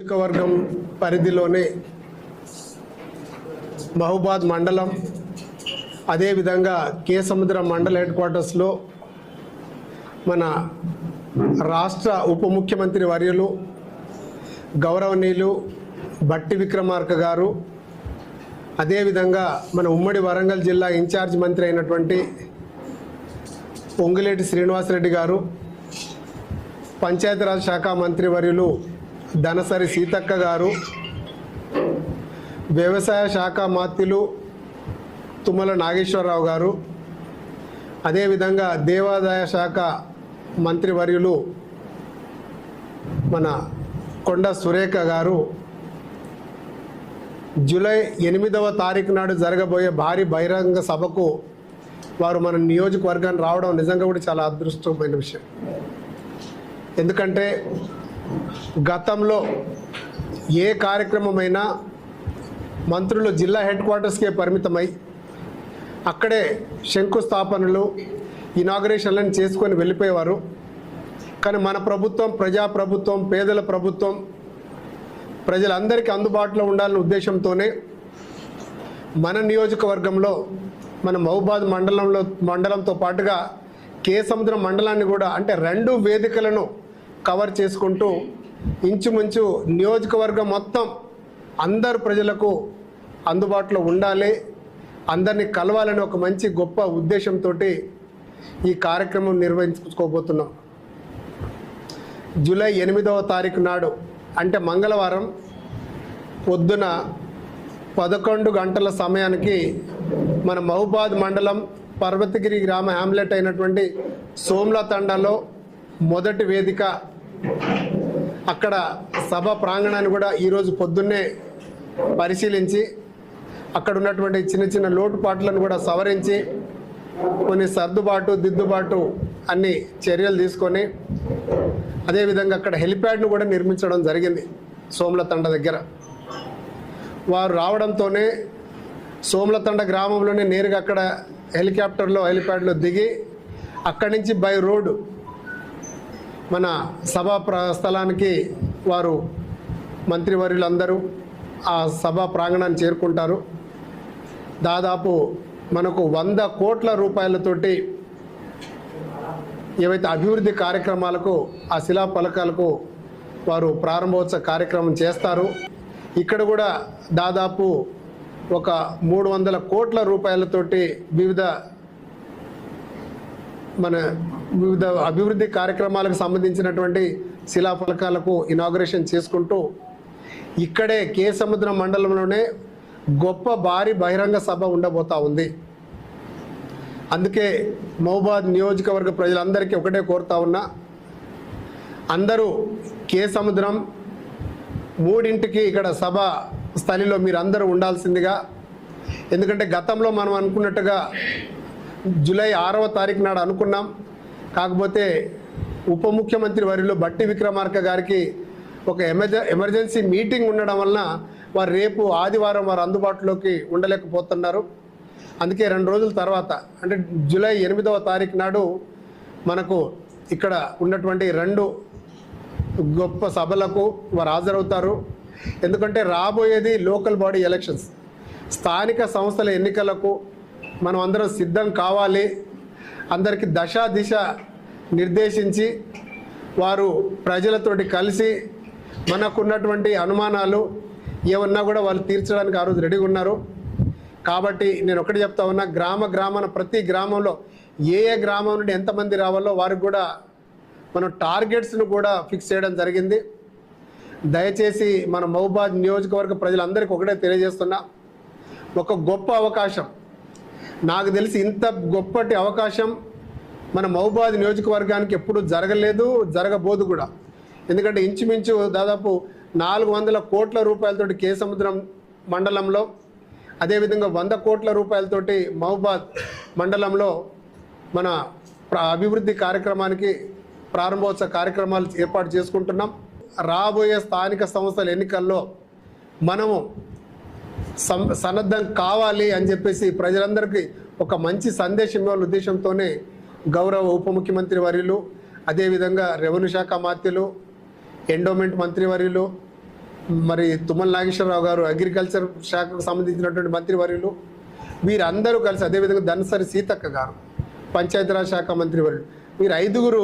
నియోజకవర్గం పరిధిలోనే మహబాద్ మండలం అదేవిధంగా కే సముద్ర మండల హెడ్ క్వార్టర్స్లో మన రాష్ట్ర ఉప ముఖ్యమంత్రి వర్యులు గౌరవనీయులు బట్టి విక్రమార్క గారు అదేవిధంగా మన ఉమ్మడి వరంగల్ జిల్లా ఇన్ఛార్జ్ మంత్రి అయినటువంటి పొంగులేటి శ్రీనివాసరెడ్డి గారు పంచాయతీరాజ్ శాఖ మంత్రి వర్యులు ధనసరి సీతక్క గారు వ్యవసాయ శాఖ మాత్యులు తుమ్మల నాగేశ్వరరావు గారు అదేవిధంగా దేవాదాయ శాఖ మంత్రివర్యులు మన కొండ సురేఖ గారు. జూలై ఎనిమిదవ తారీఖు నాడు జరగబోయే భారీ బహిరంగ సభకు వారు మన నియోజకవర్గాన్ని రావడం నిజంగా కూడా చాలా అదృష్టమైన విషయం. ఎందుకంటే గతంలో ఏ కార్యక్రమమైనా మంత్రులు జిల్లా హెడ్ క్వార్టర్స్కే పరిమితమై అక్కడే శంకుస్థాపనలు ఇనాగరేషన్లను చేసుకొని వెళ్ళిపోయేవారు. కానీ మన ప్రభుత్వం ప్రజా ప్రభుత్వం పేదల ప్రభుత్వం ప్రజలందరికీ అందుబాటులో ఉండాలనే ఉద్దేశంతోనే మన నియోజకవర్గంలో మన మహబాద్ మండలంలో మండలంతో పాటుగా కేసముద్రం మండలాన్ని కూడా అంటే రెండు వేదికలను కవర్ చేసుకుంటూ ఇంచుమించు నియోజకవర్గం మొత్తం అందరు ప్రజలకు అందుబాటులో ఉండాలి. అందరినీ కలవాలని ఒక మంచి గొప్ప ఉద్దేశంతో ఈ కార్యక్రమం నిర్వహించుకోబోతున్నాం. జూలై ఎనిమిదవ తారీఖు నాడు అంటే మంగళవారం పొద్దున పదకొండు గంటల సమయానికి మన మహబాద్ మండలం పర్వతగిరి గ్రామ హ్యామ్లెట్ అయినటువంటి సోమ్ల తండాలో మొదటి వేదిక అక్కడ సభ ప్రాంగణాన్ని కూడా ఈరోజు పొద్దున్నే పరిశీలించి అక్కడ ఉన్నటువంటి చిన్న చిన్న లోటుపాట్లను కూడా సవరించి కొన్ని సర్దుబాటు దిద్దుబాటు అన్ని చర్యలు తీసుకొని అదేవిధంగా అక్కడ హెలిప్యాడ్ను కూడా నిర్మించడం జరిగింది సోమలతండ దగ్గర. వారు రావడంతోనే సోమలతండ గ్రామంలోనే నేరుగా అక్కడ హెలికాప్టర్లో హెలిప్యాడ్లో దిగి అక్కడి నుంచి బై రోడ్ మన సభా ప్ర స్థలానికి వారు మంత్రివర్యులందరూ ఆ సభా ప్రాంగణాన్ని చేరుకుంటారు. దాదాపు మనకు వంద కోట్ల రూపాయలతోటి ఏవైతే అభివృద్ధి కార్యక్రమాలకు ఆ శిలా పలకాలకు వారు ప్రారంభోత్సవ కార్యక్రమం చేస్తారు. ఇక్కడ కూడా దాదాపు ఒక మూడు వందల కోట్ల రూపాయలతోటి వివిధ మన వివిధ అభివృద్ధి కార్యక్రమాలకు సంబంధించినటువంటి శిలాఫలకాలకు ఇనాగరేషన్ చేసుకుంటూ ఇక్కడే కే సముద్రం మండలంలోనే గొప్ప భారీ బహిరంగ సభ ఉండబోతా ఉంది. అందుకే మహబాద్ నియోజకవర్గ ప్రజలందరికీ ఒకటే కోరుతా ఉన్నా అందరూ కే సముద్రం మూడింటికి ఇక్కడ సభ స్థలిలో మీరు అందరూ ఉండాల్సిందిగా ఎందుకంటే గతంలో మనం అనుకున్నట్టుగా జూలై ఆరవ తారీఖు నాడు అనుకున్నాం. కాకపోతే ఉప ముఖ్యమంత్రి వరిలో బట్టి విక్రమార్క గారికి ఒక ఎమర్జెన్సీ మీటింగ్ ఉండడం వలన వారు రేపు ఆదివారం వారు అందుబాటులోకి ఉండలేకపోతున్నారు. అందుకే రెండు రోజుల తర్వాత అంటే జూలై ఎనిమిదవ తారీఖు నాడు మనకు ఇక్కడ ఉన్నటువంటి రెండు గొప్ప సభలకు వారు హాజరవుతారు. ఎందుకంటే రాబోయేది లోకల్ బాడీ ఎలక్షన్స్. స్థానిక సంస్థల ఎన్నికలకు మనం అందరం సిద్ధం కావాలి. అందరికీ దశ దిశ నిర్దేశించి వారు ప్రజలతోటి కలిసి మనకున్నటువంటి అనుమానాలు ఏమన్నా కూడా వాళ్ళు తీర్చడానికి ఆ రోజు రెడీగా ఉన్నారు. కాబట్టి నేను ఒకటి చెప్తా ఉన్నా గ్రామ గ్రామాన ప్రతి గ్రామంలో ఏ ఏ గ్రామం నుండి ఎంతమంది రావాలో వారికి కూడా మనం టార్గెట్స్ను కూడా ఫిక్స్ చేయడం జరిగింది. దయచేసి మన మహబాద్ నియోజకవర్గ ప్రజలందరికీ ఒకటే తెలియజేస్తున్నా ఒక గొప్ప అవకాశం నాకు తెలిసి ఇంత గొప్పటి అవకాశం మన మహబాద్ నియోజకవర్గానికి ఎప్పుడు జరగలేదు జరగబోదు కూడా. ఎందుకంటే ఇంచుమించు దాదాపు నాలుగు వందల కోట్ల రూపాయలతోటి కేసముద్రం మండలంలో అదేవిధంగా వంద కోట్ల రూపాయలతోటి మహబాద్ మండలంలో మన అభివృద్ధి కార్యక్రమానికి ప్రారంభోత్సవ కార్యక్రమాలు ఏర్పాటు చేసుకుంటున్నాం. రాబోయే స్థానిక సంస్థల ఎన్నికల్లో మనము సన్నద్ధం కావాలి అని చెప్పేసి ప్రజలందరికీ ఒక మంచి సందేశం ఇవ్వాలనే ఉద్దేశంతోనే గౌరవ ఉప ముఖ్యమంత్రి వర్యులు అదేవిధంగా రెవెన్యూ శాఖ మాత్యులు ఎండోమెంట్ మంత్రివర్యులు మరి తుమ్మల నాగేశ్వరరావు గారు అగ్రికల్చర్ శాఖకు సంబంధించినటువంటి మంత్రివర్యులు వీరందరూ కలిసి అదేవిధంగా ధనసరి సీతక్క గారు పంచాయతీరాజ్ శాఖ మంత్రివర్యులు వీరు ఐదుగురు